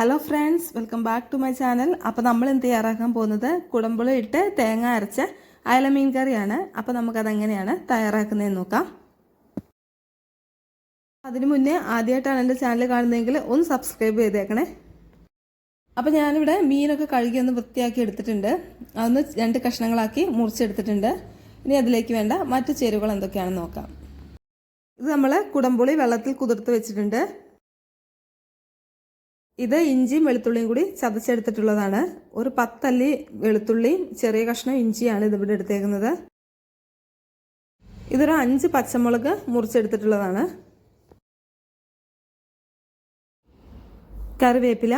Hello friends welcome back to my channel അപ്പോൾ നമ്മൾ എന്ത് തയ്യാറാക്കാൻ പോകുന്നത്? കുടമ്പുളി ഇട്ട് തേങ്ങ അരച്ച അയല മീൻ കറിയാണ്. അപ്പോൾ നമുക്കതെങ്ങനെയാണ് തയ്യാറാക്കുന്നതെന്ന് നോക്കാം. അതിനു മുന്നേ ആദ്യമായിട്ടാണ് എന്റെ ചാനൽ കാണുന്നതെങ്കിൽ ഒന്ന് സബ്സ്ക്രൈബ് ചെയ്തേക്കണേ. അപ്പോൾ ഞാനിവിടെ മീനൊക്കെ കഴുകി ഒന്ന് വൃത്തിയാക്കി എടുത്തിട്ടുണ്ട്. അതൊന്ന് രണ്ട് കഷ്ണങ്ങളാക്കി മുറിച്ചെടുത്തിട്ടുണ്ട്. ഇനി അതിലേക്ക് വേണ്ട മറ്റു ചേരുവകൾ എന്തൊക്കെയാണെന്ന് നോക്കാം. ഇത് നമ്മൾ കുടമ്പുളി വെള്ളത്തിൽ കുതിർത്ത് വെച്ചിട്ടുണ്ട്. ഇത് ഇഞ്ചിയും വെളുത്തുള്ളിയും കൂടി ചതച്ചെടുത്തിട്ടുള്ളതാണ്. ഒരു പത്തല്ലി വെളുത്തുള്ളിയും ചെറിയ കഷ്ണം ഇഞ്ചിയാണ് ഇതിവിടെ എടുത്തേക്കുന്നത്. ഇതൊരു അഞ്ച് പച്ചമുളക് മുറിച്ചെടുത്തിട്ടുള്ളതാണ്. കറിവേപ്പില.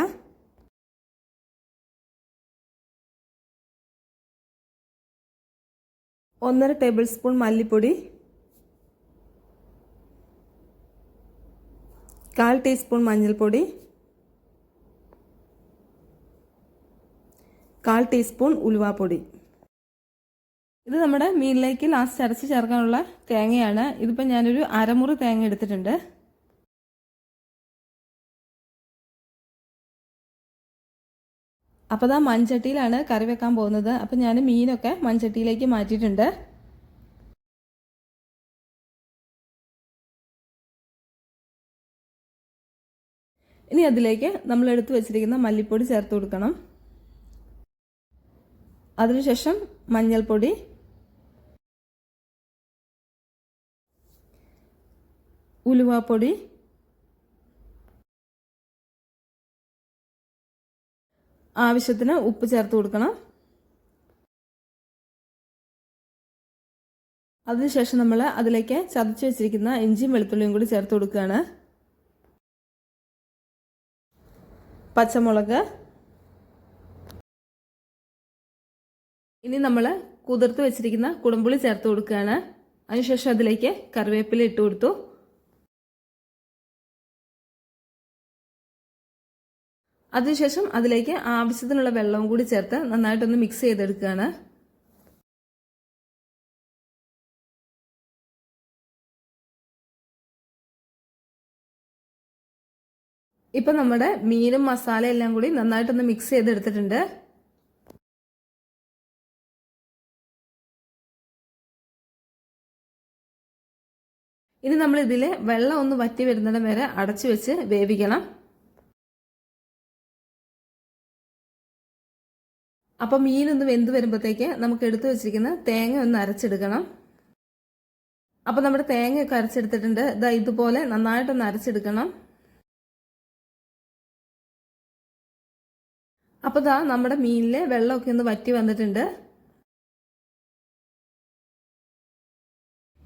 ഒന്നര ടേബിൾ സ്പൂൺ മല്ലിപ്പൊടി. കാൽ ടീസ്പൂൺ മഞ്ഞൾപ്പൊടി. കാൽ ടീസ്പൂൺ ഉലുവാപ്പൊടി ഇത് നമ്മുടെ മീനിലേക്ക് ലാസ്റ്റ് അരച്ച് ചേർക്കാനുള്ള തേങ്ങയാണ്. ഇതിപ്പോൾ ഞാനൊരു അരമുറി തേങ്ങ എടുത്തിട്ടുണ്ട്. അപ്പോൾ ഇതാ മൺചട്ടിയിലാണ് കറി വെക്കാൻ പോകുന്നത്. അപ്പോൾ ഞാൻ മീനൊക്കെ മൺചട്ടിയിലേക്ക് മാറ്റിയിട്ടുണ്ട്. ഇനി അതിലേക്ക് നമ്മൾ എടുത്തു വെച്ചിരിക്കുന്ന മല്ലിപ്പൊടി ചേർത്ത് കൊടുക്കണം. അതിനുശേഷം മഞ്ഞൾപ്പൊടി. ഉലുവാപ്പൊടി. ആവശ്യത്തിന് ഉപ്പ് ചേർത്ത് കൊടുക്കണം. അതിനുശേഷം നമ്മൾ അതിലേക്ക് ചതച്ച് വെച്ചിരിക്കുന്ന ഇഞ്ചിയും വെളുത്തുള്ളിയും കൂടി ചേർത്ത് കൊടുക്കുകയാണ്. പച്ചമുളക്. ഇനി നമ്മൾ കുതിർത്ത് വെച്ചിരിക്കുന്ന കുടംപുളി ചേർത്ത് കൊടുക്കുകയാണ്. അതിനുശേഷം അതിലേക്ക് കറിവേപ്പില ഇട്ട് കൊടുത്തു. അതിനുശേഷം അതിലേക്ക് ആവശ്യത്തിനുള്ള വെള്ളവും കൂടി ചേർത്ത് നന്നായിട്ടൊന്ന് മിക്സ് ചെയ്തെടുക്കുകയാണ്. ഇപ്പം നമ്മുടെ മീനും മസാല എല്ലാം കൂടി നന്നായിട്ടൊന്ന് മിക്സ് ചെയ്തെടുത്തിട്ടുണ്ട്. ഇനി നമ്മൾ ഇതിൽ വെള്ളം ഒന്ന് വറ്റി വരുന്നിടം വരെ അടച്ചു വെച്ച് വേവിക്കണം. അപ്പം മീനൊന്ന് വെന്ത് വരുമ്പോഴത്തേക്ക് നമുക്ക് എടുത്തു വെച്ചിരിക്കുന്ന തേങ്ങ ഒന്ന് അരച്ചെടുക്കണം. അപ്പം നമ്മുടെ തേങ്ങയൊക്കെ അരച്ചെടുത്തിട്ടുണ്ട്. ഇതാ ഇതുപോലെ നന്നായിട്ടൊന്ന് അരച്ചെടുക്കണം. അപ്പോൾ ഇതാ നമ്മുടെ മീനിലെ വെള്ളമൊക്കെ ഒന്ന് വറ്റി വന്നിട്ടുണ്ട്.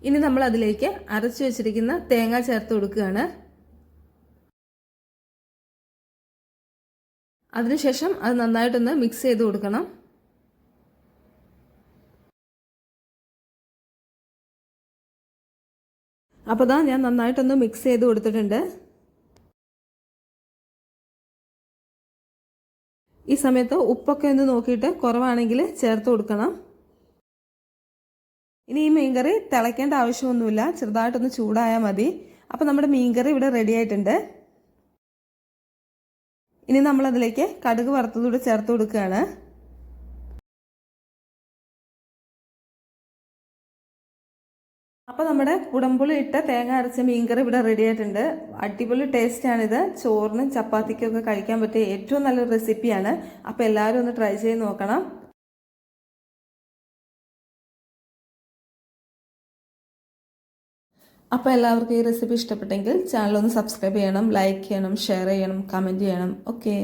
ഇനി നമ്മൾ അതിലേക്ക് അരച്ചു വെച്ചിരിക്കുന്ന തേങ്ങ ചേർത്ത് കൊടുക്കുകയാണ്. അതിനുശേഷം അത് നന്നായിട്ടൊന്ന് മിക്സ് ചെയ്ത് കൊടുക്കണം. അപ്പോൾ ഞാൻ നന്നായിട്ടൊന്ന് മിക്സ് ചെയ്ത് കൊടുത്തിട്ടുണ്ട്. ഈ സമയത്ത് ഉപ്പൊക്കെ ഒന്ന് നോക്കിയിട്ട് കുറവാണെങ്കിൽ ചേർത്ത് കൊടുക്കണം. ഇനി ഈ മീൻകറി തിളയ്ക്കേണ്ട ആവശ്യമൊന്നുമില്ല. ചെറുതായിട്ടൊന്ന് ചൂടായാൽ മതി. അപ്പോൾ നമ്മുടെ മീൻകറി ഇവിടെ റെഡി ആയിട്ടുണ്ട്. ഇനി നമ്മളതിലേക്ക് കടുക് വറുത്തതൂടെ ചേർത്ത് കൊടുക്കുകയാണ്. അപ്പോൾ നമ്മുടെ കുടമ്പുളി ഇട്ട തേങ്ങ അരച്ച മീൻകറി ഇവിടെ റെഡി ആയിട്ടുണ്ട്. അടിപൊളി ടേസ്റ്റാണിത് ചോറിനും ചപ്പാത്തിക്കും ഒക്കെ കഴിക്കാൻ പറ്റിയ ഏറ്റവും നല്ലൊരു റെസിപ്പിയാണ് അപ്പോൾ എല്ലാവരും ഒന്ന് ട്രൈ ചെയ്ത് നോക്കണം. അപ്പോൾ എല്ലാവർക്കും ഈ റെസിപ്പി ഇഷ്ടപ്പെട്ടെങ്കിൽ ചാനൽ ഒന്ന് സബ്സ്ക്രൈബ് ചെയ്യണം ലൈക്ക് ചെയ്യണം ഷെയർ ചെയ്യണം കമന്റ് ചെയ്യണം. ഓക്കെ